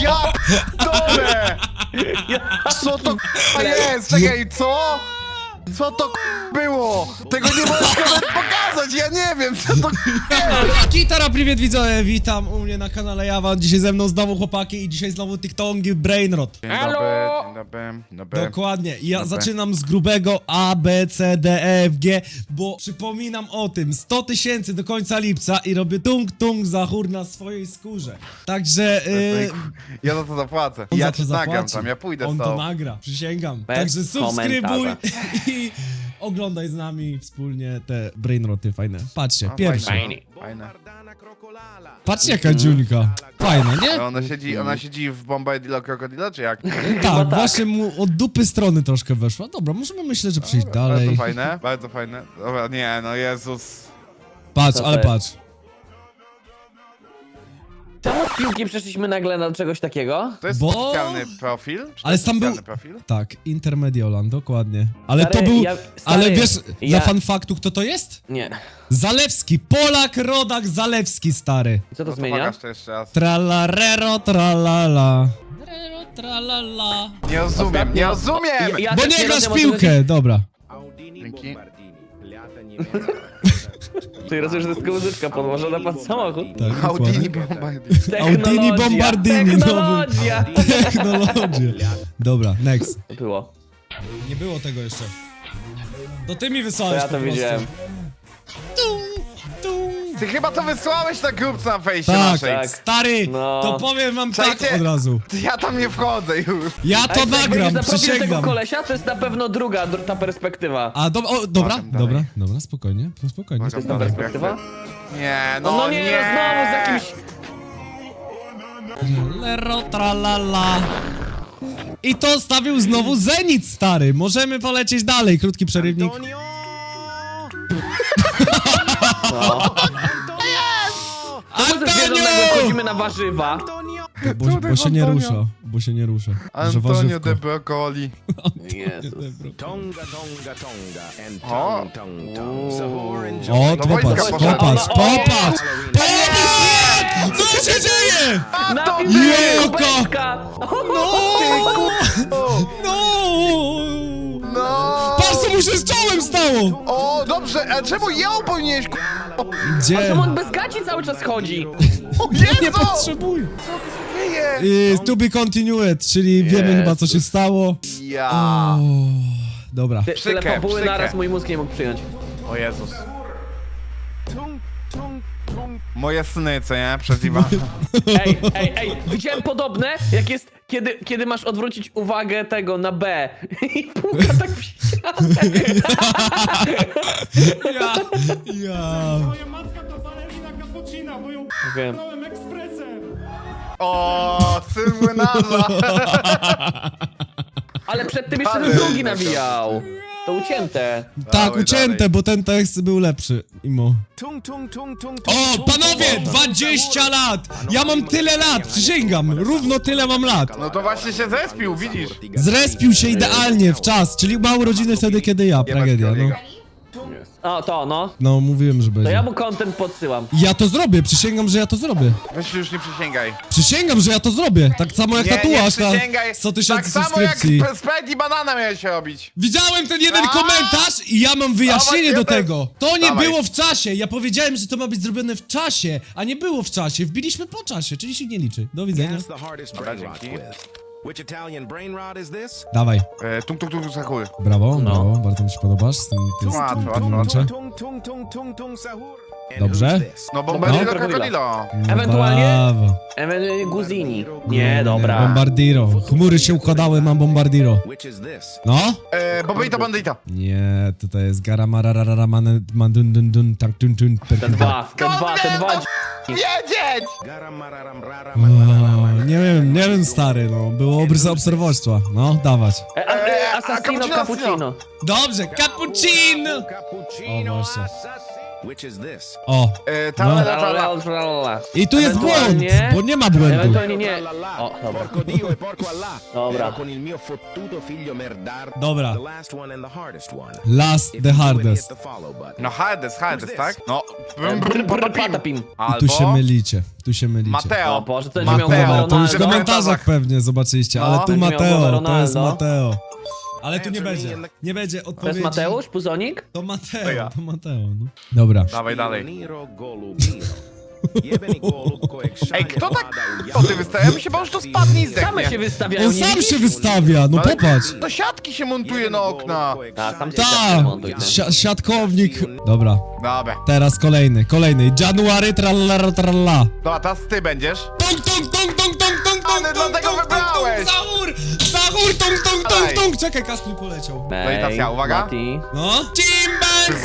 Ja dole! Co to k***a jest? Czekaj, co? Co to było? Tego nie możesz nawet pokazać, ja nie wiem, co to Kitara, privet widzowie, witam u mnie na kanale Jawan. Dzisiaj ze mną znowu chłopaki i dzisiaj znowu TikTongi Brainrot. Dzień Halo! Dokładnie. Ja zaczynam z grubego A, B, C, D, E, F, G, bo przypominam o tym, 100 tysięcy do końca lipca i robię tung tung zachór na swojej skórze. Także e, Ja za to zapłacę. on Ja za to ci nagam zapłaci. tam, ja pójdę z On to nagra, przysięgam. Bez Także subskrybuj komentarza. i oglądaj z nami wspólnie te Brainroty fajne. Patrzcie, O, pierwszy. fajnie. Fajne. Patrzcie jaka dziuńka. Fajna, nie? Ona siedzi, ona siedzi w Bombadillo Krokodilo, czy jak? Tak, właśnie mu od dupy strony troszkę weszła. Dobra, możemy myśleć, że przejść dalej. Bardzo fajne, bardzo fajne. Dobra, nie, no Jezus. Patrz, Co ale to patrz. Z piłki przeszliśmy nagle na czegoś takiego? To jest Bo- specjalny profil? Czy to Ale jest tam był- profil? Tak, Intermediolan, dokładnie. Ale Stary, to był. ja- stary, ale wiesz, ja- dla fan faktu, kto to jest? Nie. Zalewski, Polak, rodak Zalewski, stary. Co to No to zmienia? pokaż to jeszcze raz. Tralarero, tralala. Rero, tralala. Nie rozumiem, nie rozumiem! Ja, ja Bo też nie grasz w rozumiem, o co piłkę, dobra. Dzięki. chodzi. Ty rozumiesz, że to jest muzyczka podłożona pod samochód? Tak, Audini dokładnie. Bombadillo. Technologia, Bombardini, nowy. Technologia! Technologia. Dobra, next. Było. Nie było tego jeszcze. To ty mi To wysłałeś ja po to prostu. widziałem. Tung. Ty chyba to wysłałeś na grupce na fejsie Tak, naszej. tak. stary, No. to powiem wam tak Czekajcie. od razu. Ja tam nie wchodzę już. Ja to nagram, na tego przysięgam. kolesia, to jest na pewno druga, dr- ta perspektywa. A do, o, dobra, Potem dalej. dobra, dobra, spokojnie, spokojnie. Potem jest ta perspektywa? Nie, no, No, no nie, no znowu z jakimś... Lero tralala. I to stawił znowu Zenit, stary. Możemy polecieć dalej, krótki przerywnik. No. Antonio! wchodzimy na warzywa? Bo, bo się nie rusza, bo się nie rusza. Że Antonio warzywko. de Brocoli. Jezus. Tonga, tonga, tonga, and O. Sahur and O, Do wojska popatrz, poszedł. popatrz, popatrz! Popatrz! Co się dzieje? Napij Jejko! kubeczka! No! No! No! Co mu się z czołem stało! O, dobrze, a czemu ją powinieneś k***? Gdzie? On bez gaci cały czas chodzi? O Nie Jezu! potrzebuję. Dzieje? Y, to be continued, czyli wiemy chyba co się stało. Ja. O, dobra. Ty, tyle Psykę, fabuły psykę. naraz mój mózg nie mógł przyjąć. O Jezus. Moje sny, co nie? Przed Iwanem. Ej, ej, ej, widziałem podobne, jak jest, kiedy, kiedy masz odwrócić uwagę tego na B i półka tak w ścianę. Ja, ja. Moja matka to balerina cappuccina, bo ją Wiem. p***ałem ekspresem. O, syn młynarza. Ale przed tym jeszcze ten drugi innego. nawijał. To ucięte. Tak, Dawaj, ucięte, dalej. bo ten tekst był lepszy. Imo. Tung, tung, tung, tung, tung, O, tung, panowie, tung, 20 lat! Ja mam tyle lat, przysięgam, równo tyle mam lat. No to właśnie się zespił, widzisz? Zrespił się idealnie w czas, czyli ma urodziny wtedy, kiedy ja, tragedia, no. O, to no. No, mówiłem, że To ja mu content podsyłam. Ja to zrobię, przysięgam, że ja to zrobię. Weź już nie przysięgaj. Przysięgam, że ja to zrobię. Tak samo jak Nie, nie tatuaż na przysięgaj. 100 Tak tysięcy samo subskrypcji. jak Sprite i banana miałeś się robić. Widziałem ten jeden A! komentarz i ja mam wyjaśnienie Dawaj, do tego. To nie Dawaj. było w czasie. Ja powiedziałem, że to ma być zrobione w czasie, a nie było w czasie. Wbiliśmy po czasie, czyli się nie liczy. Do widzenia. Guess the hardest brain rot dzięki. quiz. Which Italian brain rot is this? Dawaj. E, tung, tung, tung, sachury. Brawo, No. brawo, bardzo mi się podobasz z tym, tym, z Łatwo, tym, łatwo, tym momencie. Tung, tung, tung, tung, tung, sahur. Dobrze. No Bombadillo No. Krokodilo. Ewentualnie- Brawo. Ewen Guzini. Nie, dobra. Bombardiro. Chmury się układały, mam bombardiro. No? E, Bombadito Bandita. Nie, tutaj jest garamararara mandundundun tak tun tun Te dwa, te dwa, te dwa. Wiedzieć! O, nie wiem, nie wiem stary, no. Było obrys obserwostwa. No, dawać. E, a, e, Assassino cappuccino, Cappuccino. Dobrze, cappuccino! Cappuccino O, właśnie. Which is this? O. E, No. ta, ta, ta, ta. Tralala. I tu jest błąd, Ewentualnie- bo nie ma błędu. Ewentualnie nie. O, dobra. Porco Dio e porco Allah. Dobra. Ero con il mio fottuto figlio merdardo. Dobra. The last one and the hardest one. Last If the you do it, hardest. hit the follow button. No Hades, Hades, tak? No. Brum, brum, patapim. I tu się Albo mylicie, tu się mylicie. Mateo. O Boże, to będzie miał Mateo, głowę to już w Ronaldo. komentarzach pewnie zobaczyliście, No. ale tu Będzie miał głowę Mateo, to jest Ronaldo. Mateo. Ale tu nie będzie, nie będzie To odpowiedzi. jest Mateusz, Puzonik? To To Mateo, ja. to Mateo, no. Dobra. Dawaj dalej. Jebeni jak Ej, kto tak pada u o ty wystawia? Mi się bo już to spadnie i Same zdechnie. się wystawiają, On nie sam widzisz? się wystawia, no Ale popatrz. To siatki się montuje na okna. Ta, sam się Ta, si siatkownik. Dobra, Dobra. teraz kolejny, kolejny. January tralala tralala. Dobra, teraz ty będziesz. Tung, tung, tung, tung, tung, tung, Ale tung, dlatego tung, tung, wybrałeś. tung, Zahur, tung, tung, tung, Dawaj. tung. Czekaj, kask mi poleciał. No i teraz ja, uwaga. Mati. No. Mać.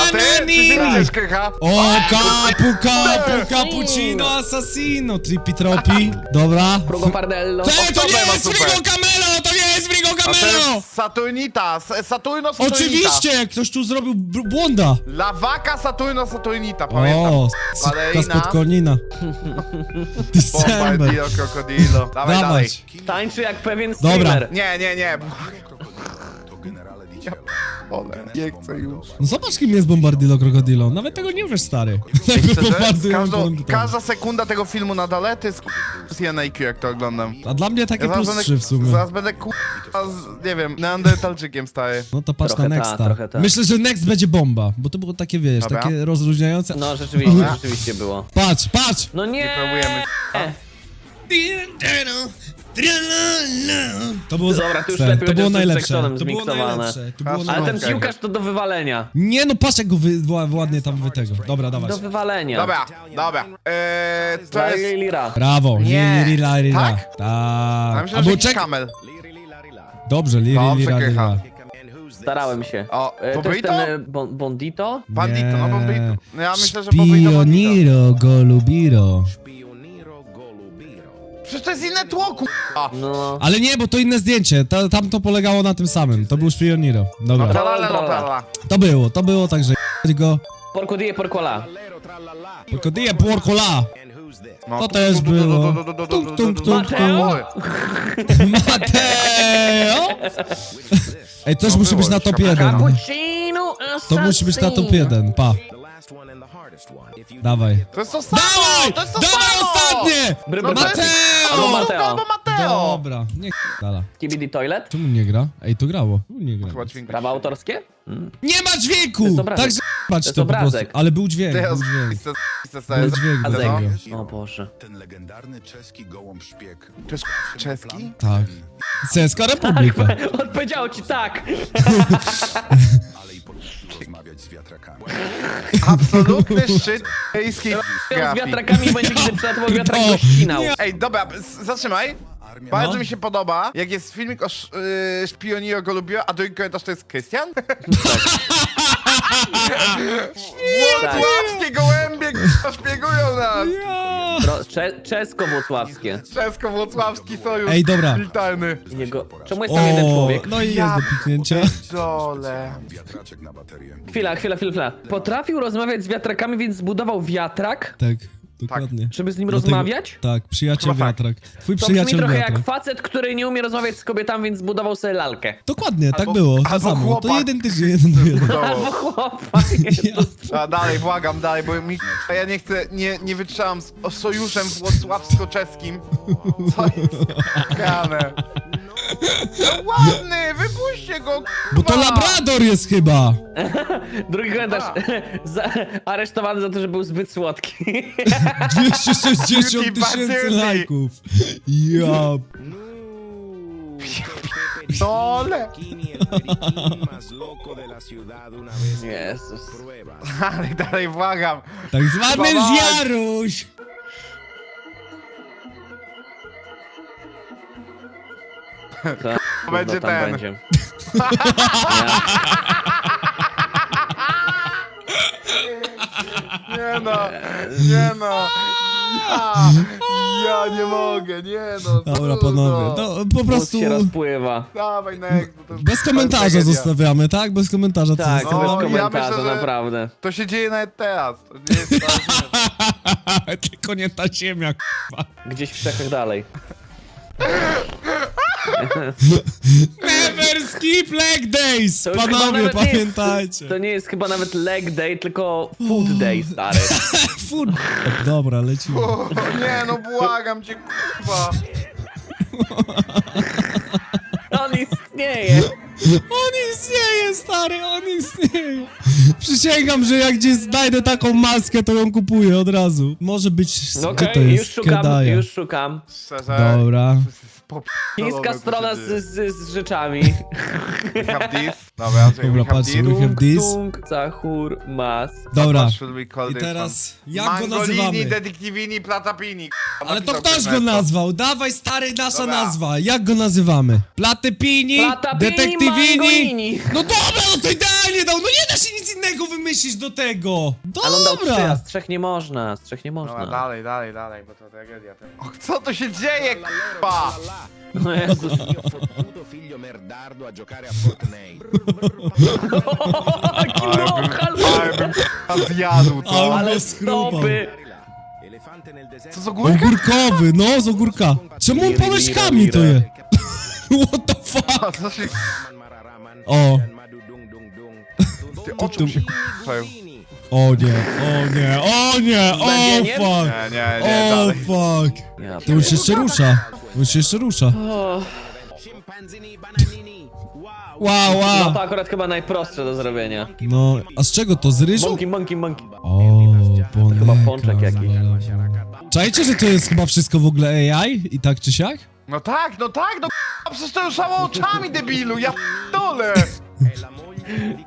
A ty? Bananini. krycha? O, capu, capu, cappuccino, assassino, tripi tropi. Dobra. Progo Fardello. Cześć, to nie ma jest super. Frigo Camelo, to nie jest Frigo A to jest Saturnita. S- Saturno Saturnita. Oczywiście, ktoś tu zrobił br- błąda. Lawaka Saturno Saturnita, pamiętam. O, Ballerina. s***a spod konina. December. Krokodilo. Dawaj, dalej. Dawać. Tańczy jak pewien Dobra. streamer. Nie, nie, Ole, nie chcę już. No zobacz kim jest Bombardillo Crocodilo. Nawet tego nie wiesz, stary. Tego Szczerze, bombardują każdą, każda sekunda tego filmu na jest z IQ, jak to oglądam. A dla mnie takie plus będę, 3 w sumie. zaraz będę ku... z, nie wiem, neandertalczykiem staję. No to patrz Trochę na ta, Nexta. trochę ta. Myślę, że Next będzie bomba, bo to było takie, wiesz, Dobra. takie rozluźniające. No rzeczywiście, rzeczywiście było. Patrz, patrz! No nie! Nie próbujemy. To było Dobra, to już lepiej to było z najlepsze. To było zmiksowane. najlepsze. To było Ale ten najlepsze. piłkarz to do wywalenia. Nie no, patrz jak go wy, wła- ładnie tam wy tego. Dobra, dawaj. Do wywalenia. Dobra, dobra. Eee, to jest... Lira. Brawo, Nie. li, li, la, li, la. Tak? Tak. Myślę, że Albo jakiś czek... kamel. Li. Dobrze, li, li, Dobrze, la, la. Starałem się. O, E, To jest Bobrito? ten e, bon, Bondito? Bandito, no Bobrito. No ja myślę, że Bobrito, Bandito. Spioniro golubiro. Pioniro golubiro. Przecież to jest inne tło, ku***a. No. Ale nie, bo to inne zdjęcie. Ta, tam to polegało na tym samym. To był Spioniro. Dobra. Tralala, no tralala. To było, to było, także j***ć go. Porco die, porco la. Lero tralala. Pokodyje porkola. No, To też było. Tung, tung, tung, tung. Mateo! Ej, coś No musi było być na już, top kapitan. 1. Cappuccino To musi być na top 1, pa. Dawaj. To jest to samo! Dawaj! To jest to Dawaj ostatnie! Bry, No to jest Albo Mateo! albo Mateo. albo Mateo! Dobra, nie dala. Kibidi Toilet? Czemu nie gra? Ej, to grało. Czemu nie gra? Chyba dźwięk. Prawa autorskie? Mm. Nie ma To dźwięku! jest obrazek. Także patrz jest to po prostu. obrazek. Ale był dźwięk, Ty, był dźwięk. Był dźwięk tego. O Boże. Ten legendarny czeski gołąb szpieg. To jest czeski? Tak. Ceska Republika. Odpowiedziało ci tak! Potrafił rozmawiać z wiatrakami. Absolutny szczyt miejskiej Z grafii. wiatrakami będzie, kiedy przelatwał wiatrak go ścinał. Ej, dobra, zatrzymaj. Armia Bardzo No. mi się podoba, jak jest filmik o sz, yy, szpionio go lubiło, a drugi komentarz to jest Krystian? Tak. Włocławskie gołębie k***a, szpiegują nas! Cze Czesko-włocławskie. Czesko-włocławski sojusz Ej, dobra. militarny. Jego... Czemu jest tam jeden człowiek? no i jest do piknięcia. Dole. wiatraczek na baterię. Chwila, chwila, chwila, chwila. Potrafił rozmawiać z wiatrakami, więc zbudował wiatrak, Tak, dokładnie. żeby z nim Dlatego- rozmawiać? Tak, przyjaciel Chyba tak. wiatrak. Twój To brzmi przyjaciel trochę wiatrak. jak facet, który nie umie rozmawiać z kobietami, więc zbudował sobie lalkę. Dokładnie, tak Albo- było. To albo samo. To chłopak. jeden tydzień, jeden do jeden. Albo chłopak. Ja. A dalej, błagam, dalej, bo mi... a Ja nie chcę, nie, nie wytrzymam z o sojuszem włocławsko-czeskim. Co jest grane? No ładny, wypuśćcie go, Bo to. Labrador jest chyba. Drugi komentarz. Za, aresztowany za to, że był zbyt słodki. 260 Beauty tysięcy lajków. Ja. Dole. Jezus. Pruebas. Dalej, dalej, błagam. Tak zwany Dawaj. Jaruś. To Będzie tam ten. Będzie. Nie no, nie no. Ja, Ja nie mogę, nie no. Dobra, trudno. panowie, to po Mózg prostu się rozpływa. Dawaj next. bo to już bez komentarza tragedia. zostawiamy, tak? Bez komentarza co Tak, zostawiamy. No, bez ja komentarza, myślę, że- naprawdę. To się dzieje nawet teraz. To nie jest tak, Tylko nie ta ziemia, k***a. Gdzieś w Czechach dalej. Never skip leg days! To już chyba Panowie, nawet nie jest- pamiętajcie. To nie jest chyba nawet leg day, tylko food day, stary. Fur... Dobra, lecimy. O, nie no, błagam cię, kurwa. On istnieje. On istnieje, stary, on istnieje. Przysięgam, że jak gdzieś znajdę taką maskę, to ją kupuję od razu. Może być... No Gdzie Okej, to jest? już szukam, Kedaja. już szukam. Dobra. Chińska strona z, z, z rzeczami. We have this. Dobra, czekaj, Dobra, we have patrzcie, this. we have this. tung, Zahur, mas. Dobra. What should we call I this teraz, one? jak go Mangolini, nazywamy? detektywini, platapini. Ale to Napisał ktoś go nazwał. Dawaj, stary, nasza Dobra. nazwa. Jak go nazywamy? Platypini, Platapini, detektywini. mangolini. No dobra, no to idealnie dał. No nie da się nic innego wymyślić do tego. Ale on dał trzy, a Dobra. z trzech nie można, z trzech nie Dobra, można. dalej, dalej, dalej, bo to tragedia. Ten... Och, co to się dzieje, k***a? No Jezus. Mio fottuto figlio merdardo a giocare a Fortnite. Lokal! Ale bym k***a zjadł, co? Ale- Ale go schrupał. stopy! Elefante nel Co deserto. z ogórka? Ogórkowy, no z ogórka. Czemu on pałeczkami to je? What the fuck? Co się... O. Ty, o czym się k***ają? O nie, o nie, o nie, o fuck. Nie, nie, nie, O dalej. fuck. Ja To już się jeszcze rusza. Już się jeszcze rusza. O. Wow. Wow, No wow. to akurat chyba najprostsze do zrobienia. No, a z czego to? Z ryżu? Monkey, monkey, monkey. O, chyba poneka, pączek jakiś. Czajcie, że to jest chyba wszystko w ogóle AI? I tak czy siak? No tak, no tak, no k***a, przecież to ruszało oczami, debilu, ja dole.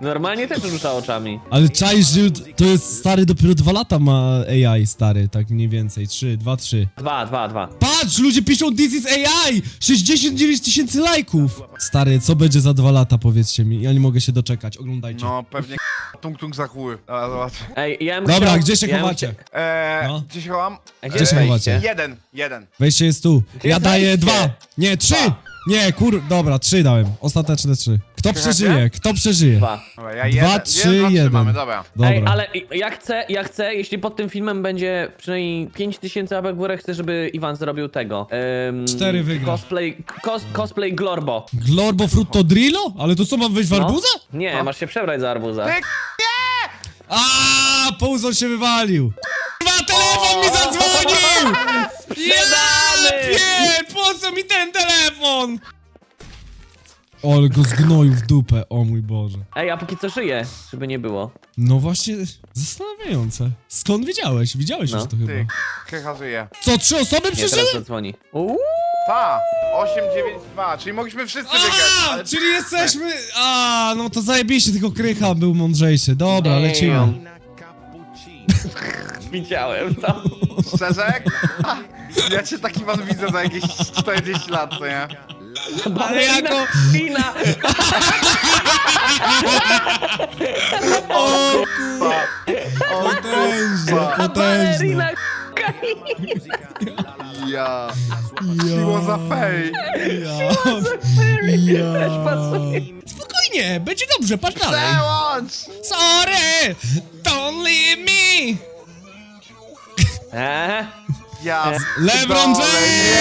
Normalnie też rzuca oczami. Ale że to jest stary, dopiero dwa lata ma AI, stary, tak mniej więcej. Trzy, dwa, trzy. Dwa, dwa, dwa. Patrz, ludzie piszą This is AI! 69 tysięcy lajków! Stary, co będzie za dwa lata, powiedzcie mi. Ja nie mogę się doczekać, oglądajcie. No, pewnie k***a, tung tung za chuj. Dobra, zobacz. Ej, ja bym Dobra, chciał, gdzie się ja bym chowacie? chcia- Eee, No. gdzie się chowam? Gdzie się wejście? chowacie? Jeden, jeden. Wejście jest tu. Ja daję dwa. Nie, trzy! Nie, kur... Dobra, trzy dałem. Ostateczne trzy. Kto przeżyje? Kto przeżyje? Dwa. Dobra, ja Dwa, jeden. trzy, dwa, trzy jeden. mamy, dobra. Dobra. Ej, ale ja chcę, ja chcę, jeśli pod tym filmem będzie przynajmniej 5000 łapek w górę, chcę, żeby Iwan zrobił tego. Um, Cztery wygra. Cosplay, cos, cosplay Glorbo. Glorbo Frutto Drillo? Ale to co, mam wejść w No. arbuza? Nie, masz się przebrać za arbuza. Ty A, Pouzon się wywalił. Telefon mi zadzwonił! Sprzedany! Nie, po co mi ten telefon? O, ale go zgnoił w dupę, o mój Boże. Ej, a póki co żyje, żeby nie było. No właśnie, zastanawiające. Skąd wiedziałeś? Widziałeś No. już to chyba. Ty, żyje. Co, trzy osoby Nie, przeżyły? teraz zadzwoni. Uuu, Ta, 8, 9, 2, czyli mogliśmy wszyscy wygrać, A, ale... czyli jesteśmy... A, no to zajebiście, tylko Krycha był mądrzejszy. Dobra, lecimy. Widziałem to. Szczerze? Ja cię taki was widzę za jakieś 40 lat, co nie? Ale jako... Wina! O kurwa, potężnie, potężnie. Balerina Ja... Siło za fej. Ja, ja. też pasuje. Spokojnie, będzie dobrze, patrz dalej. Przełącz! Sorry, me. Eee, Ja... LeBron Dole,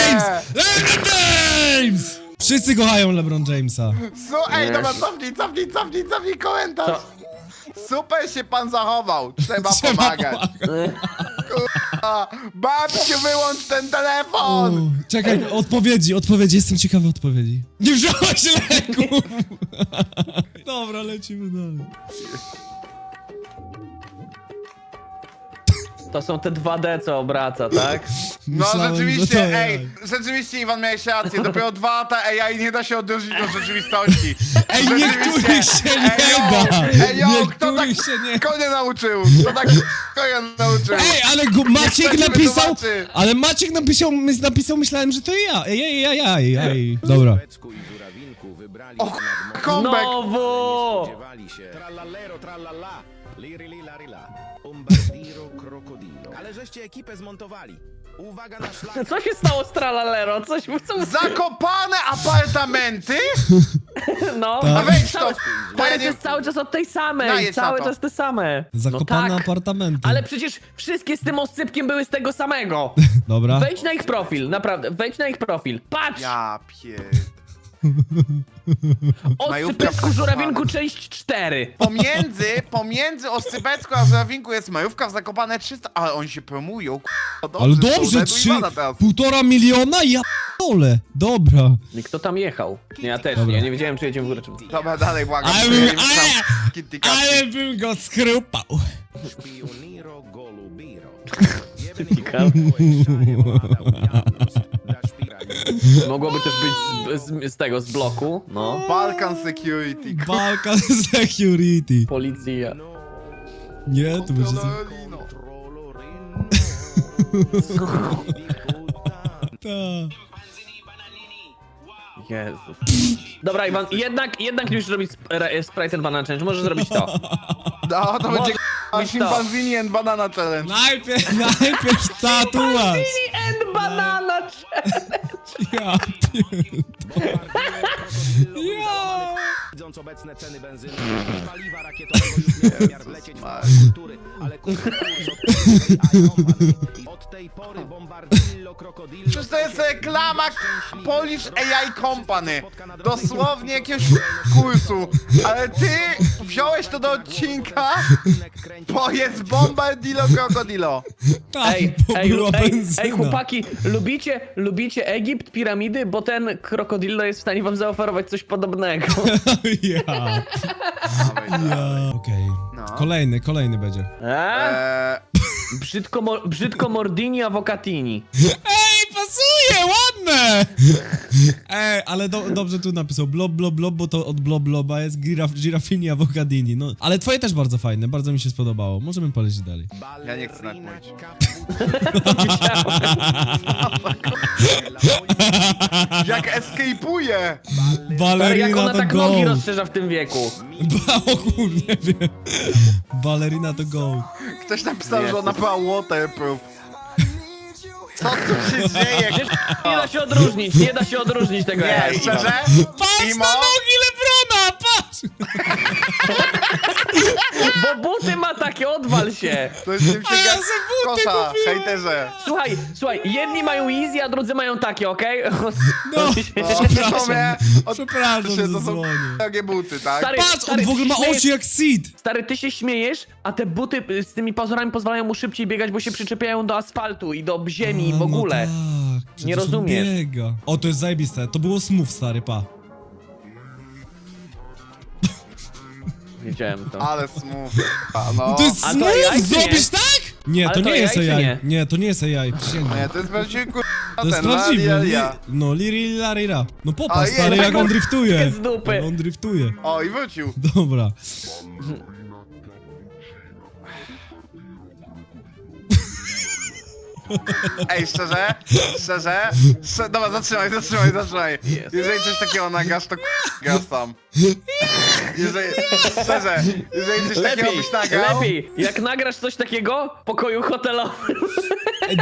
James! LeBron James! Wszyscy kochają LeBron Jamesa. Su ej, dobra, cofnij, cofnij, cofnij, cofnij komentarz. Co? Super się pan zachował. Trzeba, Trzeba pomagać. pomagać. A, babciu, wyłącz ten telefon! czekaj, odpowiedzi, odpowiedzi, jestem ciekawy odpowiedzi. Nie wziąłeś leków! Dobra, lecimy dalej. To są te 2D, co obraca, tak? No Myślałem, że rzeczywiście, to ej, rzeczywiście Iwan miałeś rację, dopiero dwa lata AI nie da się odróżnić od rzeczywistości. Ej, Rzeczywiście. niektórych się nie Ej, yo, da! Ej, yo, kto tak Niektórych się nie konia nauczył? Kto tak konia nauczył? Ej, ale go, Maciek ktoś napisał, wytłumaczy. ale Maciek napisał, napisał, myślałem, że to ja. Ej, ej, ej, ej, ej. Dobra. Pecku i Żurawinku wybrali morze. Comeback! Znowu! Spodziewali się. Trallallero, trallalla. Liri, li, la, ri, la. Bombardiro, krokodilo. Ale żeście ekipę zmontowali. Uwaga na szlak. Co się stało z Tralalero? Coś, co, Zakopane apartamenty? no. Tak. A weź to! Bo ja ale to nie... jest cały czas od tej samej, Najedź na cały to. czas te same. Zakopane no tak, apartamenty. ale przecież wszystkie z tym oscypkiem były z tego samego. Dobra. Wejdź na ich profil, naprawdę, wejdź na ich profil. Patrz! Ja pier... Oscypecku majówka żurawinku część 4. Pomiędzy, pomiędzy Oscypecką a Żurawinku jest majówka w Zakopane 300, ale oni się promują, k***a, dobrze, Ale dobrze, trzy, półtora miliona? Ja dole. Dobra. I kto tam jechał? Nie, ja też Dobra. nie, ja nie wiedziałem czy jedziemy w górę czy... Dobra, dalej, błagam. Ale ja nie ale- tam Kitty Cat. Ale bym go skrupał. Szpioniro golubiro. Mogłoby też być z, z, z tego, z bloku, no. Balkan Security. Balkan Security. Policja. Nie, to będzie... Kontrolino. Ta. Jezus. Dobra, Iwan, jednak, jednak nie musisz robić sp- re- Sprite and Banana Challenge, możesz zrobić to. No, to będzie być to. Chimpanzini and Banana Challenge. Najpierw, najpierw tatuaż. and Banana Challenge! Ja pier... Ja. Widząc obecne ceny benzyny i paliwa rakietowego już miał zamiar wlecieć w kultury, ale konkursu od Przecież to jest reklama Polish AI Company. Dosłownie jakiegoś kursu. Ale ty wziąłeś to do odcinka, bo jest Bombardillo Crocodilo. Tak, Ej, bo ej, była ej, benzyna. ej, chłopaki, lubicie, lubicie Egipt, piramidy, bo ten krokodillo jest w stanie wam zaoferować coś podobnego. Ja. Ja. Okej. No. Kolejny, kolejny będzie. Eee, Brzydko, mo- brzydko mordini avocatini. Ej, pasuje, ładne! Ej, ale do, dobrze tu napisał blob, blob, blob, bo to od blob, bloba jest giraf, girafini avocadini. No, ale twoje też bardzo fajne, bardzo mi się spodobało. Możemy polecieć dalej. ja nie chcę mówić. Jak escape'uje! Ale jak Balerina ona to tak go! nogi rozszerza w tym wieku. O kur, nie wiem. Balerina to go. Ktoś napisał, że ona była waterproof. Co tu się dzieje? Nie da się odróżnić, nie da się odróżnić tego Nie, jajka. szczerze? Patrz Imo? na nogi Lebrona, patrz! Bo buty ma takie, odwal się. To jest A ja się se buty kosza, kupiłem. hejterze. Słuchaj, słuchaj, jedni mają easy, a drudzy mają takie, okej? No, No, przepraszam. od- Przepraszam, to że są dzwonię. takie buty, tak? Stary, Patrz, on stary, w ogóle ma ty się oczy jak Sid! Stary, ty się śmiejesz, a te buty y, z tymi pazurami pozwalają mu szybciej biegać, bo się przyczepiają do asfaltu i do ziemi i A, w ogóle. No tak, przecież Nie on rozumiesz. Biega. O, to jest zajebiste. To było smooth, stary, pa. Wiedziałem to. Ale smooth. A, no. To jest A to smooth! Czy nie? Zrobisz tak? Nie, Ale to to nie jest AI czy AI. nie? Nie, to nie jest AI, przysięgam. Nie, to jest prawdziwy kur... To jest ten, prawdziwy. la, li, no, liri, larira. No A, popatrz, stary, tak jak on on- driftuje. z dupy. Jak on driftuje. O, i wrócił. Dobra. Ej, szczerze? Szczerze? Szczerze? Dobra, zatrzymaj, zatrzymaj, zatrzymaj. Jeżeli coś takiego nagrasz, to gas sam. Jeżeli, szczerze, jeżeli coś takiego Lepiej, byś nagrał... lepiej, jak nagrasz coś takiego w pokoju hotelowym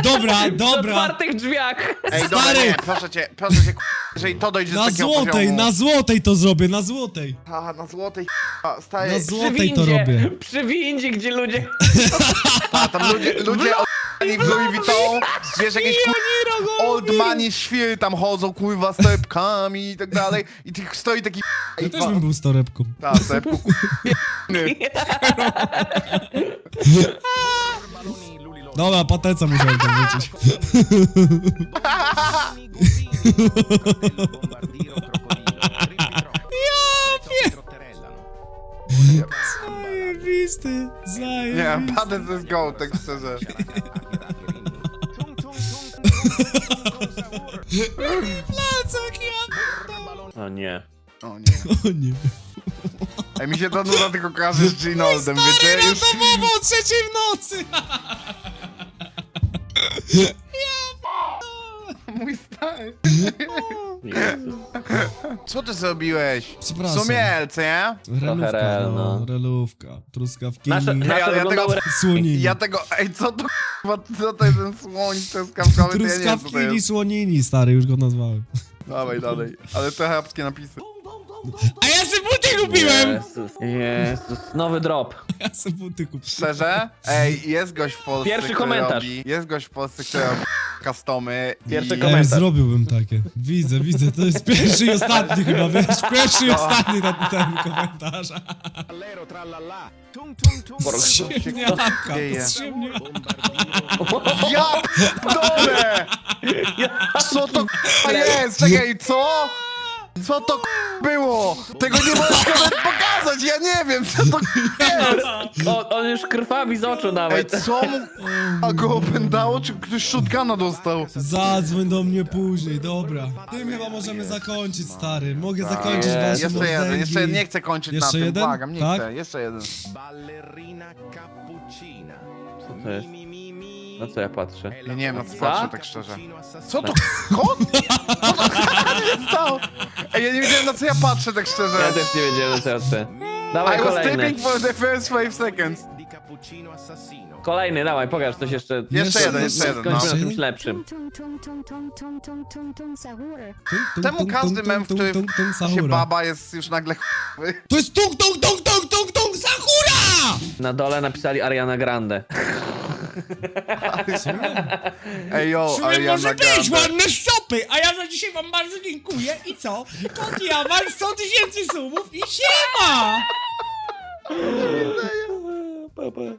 dobra, przy dobra. otwartych drzwiach. Ej, dobra, Stary! nie, proszę cię, proszę cię, jeżeli to dojdzie do Na takiego złotej, poziomu... na złotej to zrobię, na złotej. A, na złotej, stary, Na Przy złotej to windzie, robię. przy windzie, gdzie ludzie... a, tam ludzie, ludzie od***ani w Louis Vuitton, wiesz, jakieś kur... old money świry tam chodzą, kurwa, z torebkami i tak dalej, i tych stoi taki... Ja też bym był z torebką. Tak, torebku, kur... Dobra, pateca musiałem tam wrócić. Zajebisty, zajebisty. Nie, patec jest go, tak szczerze. Plecak, ja... O nie. O nie. O nie. Ej, mi się ta nuda tylko kojarzy z Ginoldem, wiecie? Stary Już... randomowo o trzeciej w nocy! Mój stary. Jezus. Co ty zrobiłeś? Przepraszam. Sumielce, nie? Relówka, rel, no, no. relówka. Truskawki. Nasze, nasze ale ja wyglądały... tego- Słonini. Ja tego, ej, co to k***wa, co to jest ten słoń truskawkowy, ja nie wiem, co to Truskawki jest. słonini, stary, już go nazwałem. Dawaj, dalej. Ale to arabskie napisy. A ja sobie buty kupiłem! Jezus, Jezus, nowy drop. Ja sobie buty kupiłem. Szczerze? Ej, jest gość w Polsce, Pierwszy który komentarz. robi... Jest gość w Polsce, który robi customy Pierwszy i... Ja już komentarz. zrobiłbym takie. Widzę, widzę, to jest pierwszy i ostatni chyba, wiesz? Pierwszy i ostatni na ten komentarz. Allero trallallà. Tum tum tum. Ziemniaka, to dzieje? jest ziemniaka. Ja dole! Co to k***a jest? Czekaj, co? Co to k***a było? Tego nie możesz nawet pokazać, ja nie wiem, co to jest! O, on już krwawi z oczu Ej, nawet. co mu a go opędało, czy ktoś shotguna dostał? Zadzwoń do mnie później, dobra. Tym chyba możemy zakończyć, stary. Mogę zakończyć wasze Jeszcze jeden, mordęgi. jeszcze nie chcę kończyć Jeszcze na tym, jeden? błagam, nie Tak? chcę, jeszcze jeden. Ballerina cappuccina. Co to jest? Na co ja patrzę? Ja nie wiem, na co Co? patrzę, tak szczerze. Cappuccino assassino. Co to? Kot? Co to się stało? Ej, ja nie wiedziałem, na co ja patrzę, tak Ja szczerze. też nie wiedziałem, na co ja patrzę. Dawaj I was kolejny. taping for the first five seconds. Di cappuccino assassino. Kolejny, dawaj, pokaż coś jeszcze. Jeszcze jeden, jeszcze jeden, no. Skończmy na czymś lepszym. Czemu każdy mem, w którym się baba jest już nagle ch***wy? To jest tung, tung, tung, tung, tung, tung, Sakura! Na dole napisali Ariana Grande. Ej, yo, Czuje Ariana może być, Grande. ładne stopy, a ja za dzisiaj wam bardzo dziękuję i co? Kot ja mam 100 tysięcy subów i siema!